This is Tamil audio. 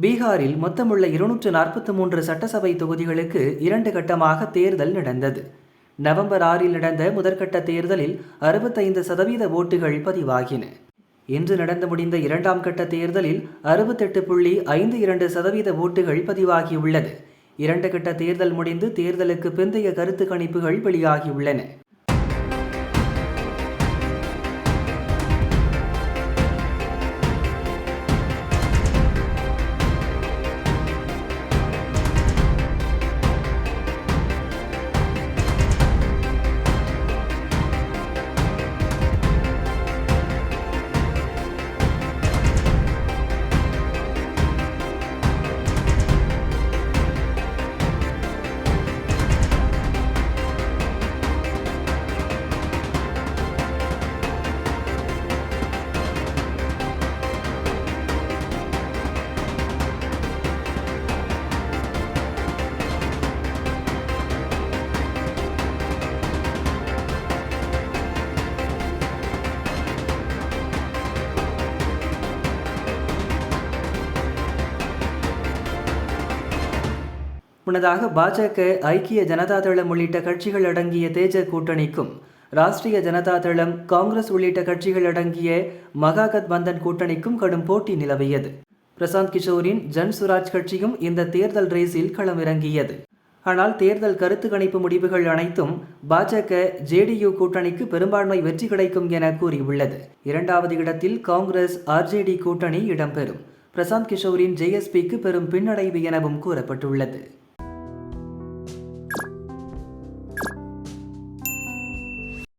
பீகாரில் மொத்தமுள்ள இருநூற்று நாற்பத்தி மூன்று சட்டசபை தொகுதிகளுக்கு இரண்டு கட்டமாக தேர்தல் நடந்தது. நவம்பர் ஆறில் நடந்த முதற்கட்ட தேர்தலில் அறுபத்தைந்து சதவீத ஓட்டுகள் பதிவாகின. இன்று நடந்து முடிந்த இரண்டாம் கட்ட தேர்தலில் அறுபத்தெட்டு புள்ளி ஐந்து இரண்டு சதவீத ஓட்டுகள் பதிவாகியுள்ளது. இரண்டு கட்ட தேர்தல் முடிந்து தேர்தலுக்கு பிந்தைய கருத்து கணிப்புகள் வெளியாகியுள்ளன. முன்னதாக பாஜக ஐக்கிய ஜனதா தளம் உள்ளிட்ட கட்சிகள் அடங்கிய தேஜ கூட்டணிக்கும் ராஷ்டிரிய ஜனதா தளம் காங்கிரஸ் உள்ளிட்ட கட்சிகள் அடங்கிய மகாகத் பந்தன் கூட்டணிக்கும் கடும் போட்டி நிலவியது. பிரசாந்த் கிஷோரின் ஜன் சுராஜ் கட்சியும் இந்த தேர்தல் ரேஸில் களமிறங்கியது. ஆனால் தேர்தல் கருத்து கணிப்பு முடிவுகள் அனைத்தும் பாஜக ஜேடியு கூட்டணிக்கு பெரும்பான்மை வெற்றி கிடைக்கும் என கூறியுள்ளது. இரண்டாவது இடத்தில் காங்கிரஸ் ஆர்ஜேடி கூட்டணி இடம்பெறும். பிரசாந்த் கிஷோரின் ஜேஎஸ்பிக்கு பெரும் பின்னடைவு எனவும் கூறப்பட்டுள்ளது.